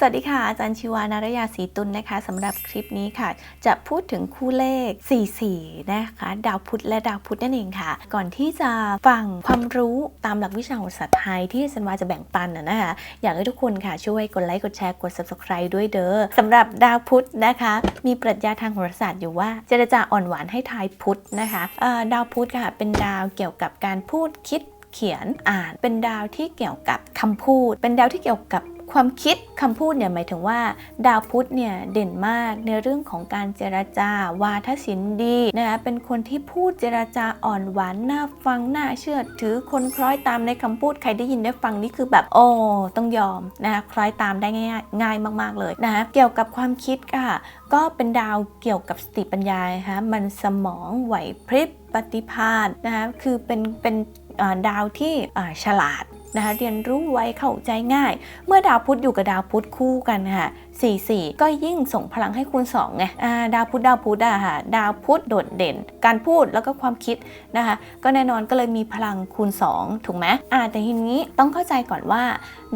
สวัสดีค่ะ อาจารย์ชิวานารยาศรีตุลนะคะสำหรับคลิปนี้ค่ะ จะพูดถึงคู่เลข 44 นะคะ ดาวพุธและดาวพุธนั่นเองค่ะ ก่อนที่จะฟังความรู้ตามหลักวิชาโหราศาสตร์ไทยที่สันวาจะแบ่งปันนะนะคะ อยากให้ทุกคนค่ะ ช่วยกดไลค์กดแชร์กด subscribe ด้วยเด้อสำหรับดาวพุธนะคะ มีปรัชญาทางโหราศาสตร์อยู่ว่าเจรจาอ่อนหวานให้ทายพุธนะคะดาวพุธค่ะ เป็นดาวเกี่ยวกับการพูดคิดเขียนอ่านเป็นดาวที่เกี่ยวกับคำพูด เป็นดาวที่เกี่ยวกับ ความคิดคำพูดเนี่ยหมายถึงว่า ดาวพุธเนี่ยเด่นมากในเรื่องของการเจรจา วาทศิลป์ดีนะคะเป็นคนที่พูดเจรจาอ่อนหวานน่าฟังน่าเชื่อถือคนคล้อยตามในคำพูดใครได้ยินได้ฟังนี่คือแบบโอ้ต้องยอมนะคะคล้อยตามได้ง่ายง่ายมาก ๆเลยนะคะเกี่ยวกับความคิดค่ะ ก็เป็นดาวเกี่ยวกับสติปัญญานะคะมันสมองไหวพริบปฏิภาณนะคะคือเป็นเป็นดาวที่ฉลาด นะคะเรียนรู้ไวเข้าใจง่าย เมื่อดาวพุธอยู่กับดาวพุธคู่กันค่ะ44 ก็ยิ่งส่งพลังให้คูณ2ไงอ่าดาวพุธดาวพุธอะค่ะดาวพุธโดดเด่น การพูดแล้วก็ความคิดนะคะ ก็แน่นอนก็เลยมีพลังคูณ 2 ถูกไหมอ่าแต่ทีนี้ต้องเข้าใจก่อนว่า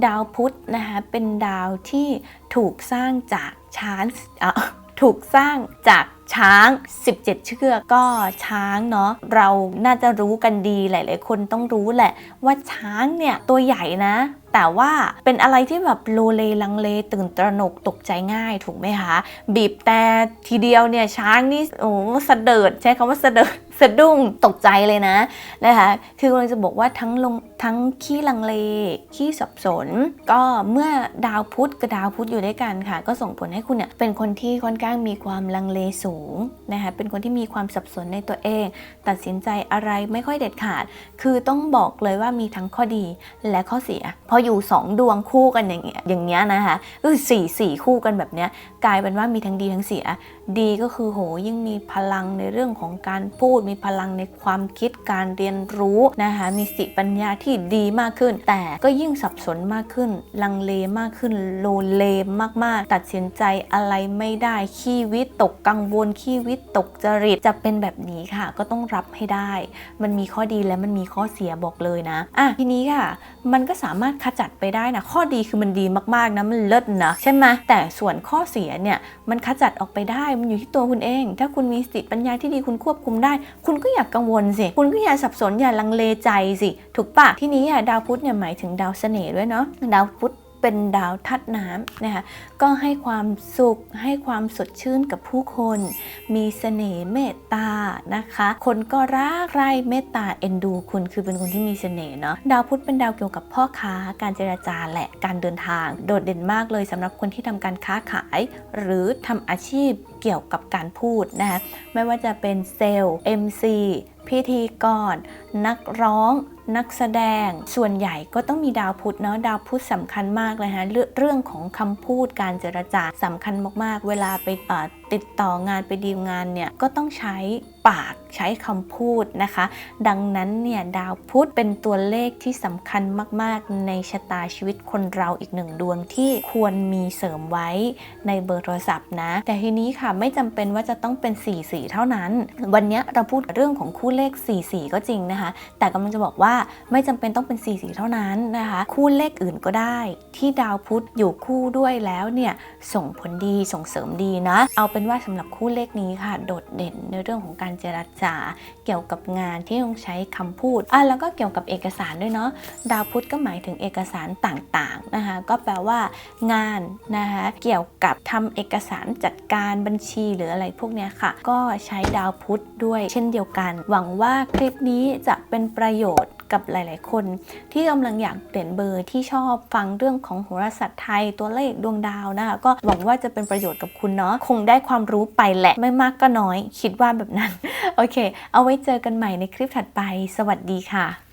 ดาวพุธนะคะเป็นดาวที่ถูกสร้างจากช้างอะถูกสร้างจากช้าง 17 เชือกก็ช้างเนาะเราน่าจะรู้กันดีหลาย ๆ คนต้องรู้แหละ ว่าช้างเนี่ยตัวใหญ่นะ แต่ว่าเป็นอะไรที่แบบโลเลลังเลตื่นตระหนกตกใจง่ายถูกไหมคะบีบแต่ทีเดียวเนี่ยช้างนี่โอ้สะเดิดใช้คำว่าสะเดิดสะดุ้งตกใจเลยนะนะคะคือกำลังจะบอกว่าทั้งลงทั้งขี้ลังเลขี้สับสน ก็เมื่อดาวพุธกับดาวพุธอยู่ด้วยกันค่ะ ก็ส่งผลให้คุณเนี่ยเป็นคนที่ค่อนข้างมีความลังเลสูงนะคะเป็นคนที่มีความสับสนในตัวเอง ตัดสินใจอะไรไม่ค่อยเด็ดขาด คือต้องบอกเลยว่ามีทั้งข้อดีและข้อเสีย พออยู่ 2 ดวงคู่กันอย่างเงี้ยอย่างเงี้ยนะคะก็คือสี่สี่คู่กันแบบเนี้ยกลายเป็นว่ามีทั้งดีทั้งเสีย ดีก็คือโหยิ่งมีพลังในเรื่องของการพูด มีพลังในความคิดการเรียนรู้นะคะมีสติปัญญาที่ดีมากขึ้น แต่ก็ยิ่งสับสนมากขึ้น ลังเลมากขึ้นโลเลมากๆ ตัดสินใจอะไรไม่ได้ขี้วิตกกังวลนขี้วิตกจริตจะเป็นแบบนี้ค่ะ ก็ต้องรับให้ได้ มันมีข้อดีและมันมีข้อเสียบอกเลยนะอะทีนี้ค่ะ มันก็สามารถขจัดไปได้นะข้อดีคือมันดีมากๆนะมันเลิศนะใช่ไหมแต่ส่วนข้อเสียเนี่ยมันขจัดออกไปได้มันอยู่ที่ตัวคุณเอง ถ้าคุณมีสติปัญญาที่ดีคุณควบคุมได้ คุณก็อย่ากกังวลสิคุณก็อย่าสับสนอย่าลังเลใจสิถูกปะทีนี้อะดาวพุธเนี่ยหมายถึงดาวเสน่ห์ด้วยเนาะดาวพุธ เป็นดาวทัดน้ำนะคะก็ให้ความสุขให้ความสดชื่นกับผู้คน มีเสน่ห์เมตตานะคะ คนก็รักใคร่เมตตาเอ็นดูคุณคือเป็นคนที่มีเสน่ห์เนาะดาวพุธเป็นดาวเกี่ยวกับพ่อค้า การเจราจาและการเดินทาง โดดเด่นมากเลยสำหรับคนที่ทำการค้าขาย หรือทำอาชีพเกี่ยวกับการพูดนะคะไม่ว่าจะเป็นเซลล์ MC พิธีกร นักร้องนักแสดงส่วนใหญ่ก็ต้องมีดาวพุธเนาะดาวพุธสำคัญมากเลยฮะเรื่องเรื่องของคำพูดการเจรจาสำคัญมากๆ เวลาไปติดต่องานไปดีลงานเนี่ยก็ต้องใช้ปากใช้คำพูดนะคะ ดังนั้นเนี่ยดาวพุธเป็นตัวเลขที่สำคัญมากๆ ในชะตาชีวิตคนเราอีกหนึ่งดวงที่ควรมีเสริมไว้ในเบอร์โทรศัพท์นะ แต่ทีนี้ค่ะไม่จำเป็นว่าจะต้องเป็น4 4เท่านั้น วันนี้เราพูดเรื่องของคู่เลข4 4ก็จริงนะคะ แต่กำลังจะบอกว่าไม่จำเป็นต้องเป็น4 4เท่านั้นนะคะ คู่เลขอื่นก็ได้ ที่ดาวพุธอยู่คู่ด้วยแล้วเนี่ยส่งผลดีส่งเสริมดีนะ เอาเป็นว่าสำหรับคู่เลขนี้ค่ะ โดดเด่นในเรื่องของการเจรจา เกี่ยวกับงานที่ต้องใช้คำพูดอะแล้วก็เกี่ยวกับเอกสารด้วยเนาะดาวพุธก็หมายถึงเอกสารต่างๆนะคะก็แปลว่างานนะคะเกี่ยวกับทำเอกสารจัดการบัญชีหรืออะไรพวกนี้ค่ะ ก็ใช้ดาวพุธด้วย เช่นเดียวกัน หวังว่าคลิปนี้จะเป็นประโยชน์ กับหลาย ๆ คน ที่กำลังอยากเปลี่ยนเบอร์ที่ชอบฟังเรื่องของโหราศาสตร์ไทยตัวเลขดวงดาวนะคะก็หวังว่าจะเป็นประโยชน์กับคุณเนาะคงได้ความรู้ไปแหละไม่มากก็น้อย คิดว่าแบบนั้น โอเค เอาไว้เจอกันใหม่ในคลิปถัดไป สวัสดีค่ะ